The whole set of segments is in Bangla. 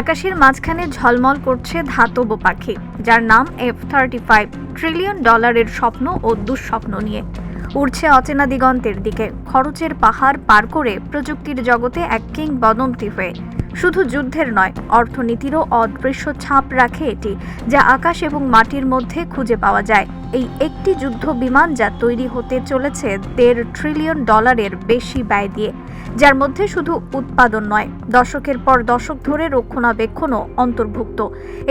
আকাশের মাঝখানে ঝলমল করছে ধাতব পাখি, যার নাম এফ থার্টি ফাইভ ট্রিলিয়ন ডলারের স্বপ্ন ও দুঃস্বপ্ন নিয়ে। উড়ছে অচেনা দিগন্তের দিকে, খরচের পাহাড় পার করে প্রযুক্তির জগতে এক কিংবদন্তি হয়ে। শুধু যুদ্ধের নয়, অর্থনীতিরও অদৃশ্য ছাপ রাখে এটি, যা আকাশ এবং মাটির মধ্যে খুঁজে পাওয়া যায়। এই একটি যুদ্ধ বিমান যা তৈরি হতে চলেছে দেড় ট্রিলিয়ন ডলারের বেশি ব্যয় দিয়ে, যার মধ্যে শুধু উৎপাদন নয় দশকের পর দশক ধরে রক্ষণাবেক্ষণও অন্তর্ভুক্ত।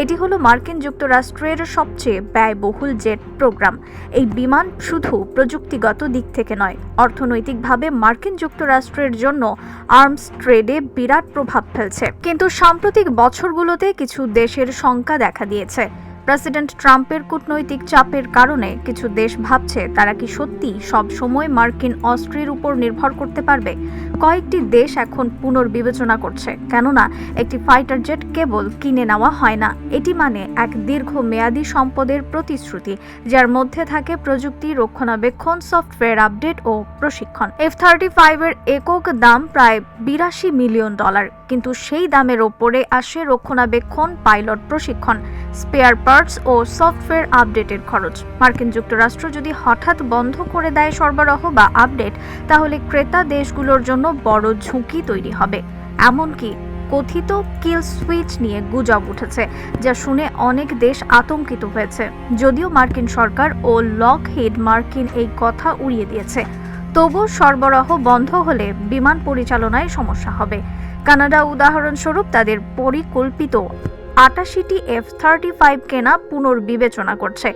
এটি হলো মার্কিন যুক্তরাষ্ট্রের সবচেয়ে ব্যয়বহুল জেট প্রোগ্রাম। এই বিমান শুধু প্রযুক্তিগত দিক থেকে নয়, অর্থনৈতিকভাবে মার্কিন যুক্তরাষ্ট্রের জন্য আর্মস ট্রেডে বিরাট প্রভাব ফেলছে। কিন্তু সাম্প্রতিক বছরগুলোতে কিছু দেশের শঙ্কা দেখা দিয়েছে। প্রেসিডেন্ট ট্রাম্পের কূটনৈতিক চাপের কারণে কিছু দেশ ভাবছে তারা কি সত্যি সব সময় মার্কিন অস্ত্রের উপর নির্ভর করতে পারবে? কয়েকটি দেশ এখন পুনর্বিবেচনা করছে। কেননা, একটি ফাইটার জেট কেবল কিনে নেওয়া হয় না। এটি মানে এক দীর্ঘমেয়াদী সম্পদের প্রতিশ্রুতি, যার মধ্যে থাকে প্রযুক্তি, রক্ষণাবেক্ষণ, সফটওয়্যার আপডেট ও প্রশিক্ষণ। এফ থার্টি ফাইভের একক দাম প্রায় বিরাশি মিলিয়ন ডলার, কিন্তু সেই দামের ওপরে আসে রক্ষণাবেক্ষণ, পাইলট প্রশিক্ষণ, স্পেয়ার পার্টস ও সফটওয়্যার আপডেটের খরচ। মার্কিন যুক্তরাষ্ট্র যদি হঠাৎ বন্ধ করে দেয় সরবরাহ বা আপডেট, তাহলে ক্রেতা দেশগুলোর জন্য বড় ঝুঁকি তৈরি হবে। এমনকি কথিত কিল সুইচ নিয়ে গুজব উঠেছে, যা শুনে অনেক দেশ আতঙ্কিত হয়েছে। যদিও মার্কিন সরকার ও লক হেড মার্কিন এই কথা উড়িয়ে দিয়েছে। তবু সরবরাহ বন্ধ হলে বিমান পরিচালনায় সমস্যা হবে। কানাডা উদাহরণস্বরূপ তাদের পরিকল্পিত আটাশিটি এফ থার্টি ফাইভ কেনা পুনর্বিবেচনা করছে।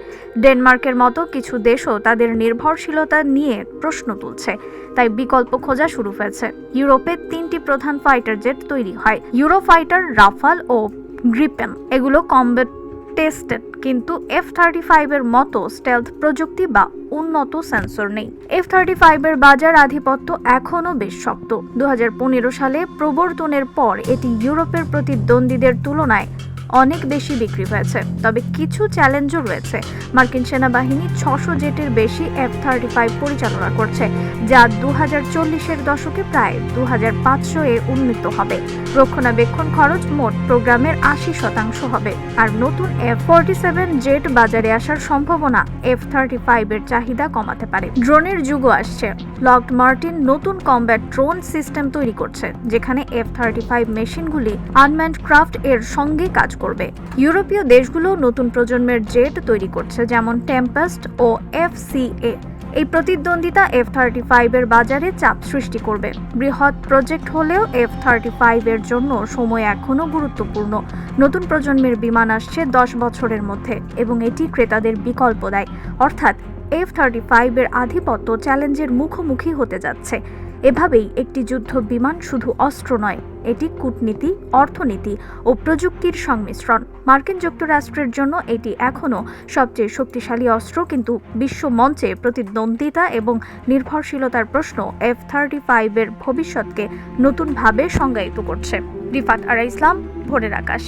ডেনমার্কের মতো কিছু দেশও তাদের নির্ভরশীলতা নিয়ে প্রশ্ন তুলছে। তাই বিকল্প খোঁজা শুরু হয়েছে। ইউরোপে তিনটি প্রধান ফাইটার জেট তৈরি হয়। ইউরো ফাইটার রাফাল ও গ্রিপেন এগুলো কমব্যাট টেস্টেড কিন্তু এফ থার্টি ফাইভের মতো স্টেলথ প্রযুক্তি বা উন্নত সেন্সর নেই। এফ থার্টি ফাইভের বাজার আধিপত্য এখনও বেশ শক্ত। দু হাজার পনেরো সালে প্রবর্তনের পর এটি ইউরোপের প্রতিদ্বন্দ্বীদের তুলনায় অনেক বেশি বিক্রি হয়েছে। তবে কিছু চ্যালেঞ্জও রয়েছে। মার্কিন সেনাবাহিনী ছশো জেটের বেশি এফ থার্টি ফাইভ পরিচালনা করছে, যা দু হাজার চল্লিশের দশকে প্রায় দু হাজার পাঁচশো এ উন্নীত হবে। রক্ষণাবেক্ষণ খরচ মোট প্রোগ্রামের আশি শতাংশ হবে। আর নতুন এফ ফোরটি সেভেন জেট বাজারে আসার সম্ভাবনা এফ থার্টি ফাইভের চাহিদা কমাতে পারে। ড্রোনের যুগও আসছে। লকড মার্টিন নতুন কম্ব্যাট ড্রোন সিস্টেম তৈরি করছে, যেখানে এফ থার্টি ফাইভ মেশিনগুলি আনম্যান্ড ক্রাফট এর সঙ্গে কাজ করবে। ইউরোপীয় দেশগুলো নতুন প্রজন্মের জেট তৈরি করছে, যেমন টেম্পেস্ট ও এফ এই প্রতিদ্বন্দ্বিতা এফ থার্টি ফাইভের বাজারে চাপ সৃষ্টি করবে। বৃহৎ প্রজেক্ট হলেও এফ থার্টি ফাইভের জন্য সময় এখনও গুরুত্বপূর্ণ। নতুন প্রজন্মের বিমান আসছে দশ বছরের মধ্যে, এবং এটি ক্রেতাদের বিকল্প দেয়। অর্থাৎ এফ থার্টি ফাইভের আধিপত্য চ্যালেঞ্জের মুখোমুখি হতে যাচ্ছে। এভাবেই একটি যুদ্ধ বিমান শুধু অস্ত্র নয়, এটি কূটনীতি, অর্থনীতি ও প্রযুক্তির সংমিশ্রণ। মার্কিন যুক্তরাষ্ট্রের জন্য এটি এখনও সবচেয়ে শক্তিশালী অস্ত্র, কিন্তু বিশ্ব মঞ্চে প্রতিদ্বন্দ্বিতা এবং নির্ভরশীলতার প্রশ্ন এফ থার্টি ফাইভের ভবিষ্যৎকে নতুনভাবে সংজ্ঞায়িত করছে। রিফাত আরা ইসলাম, ভোরের আকাশ।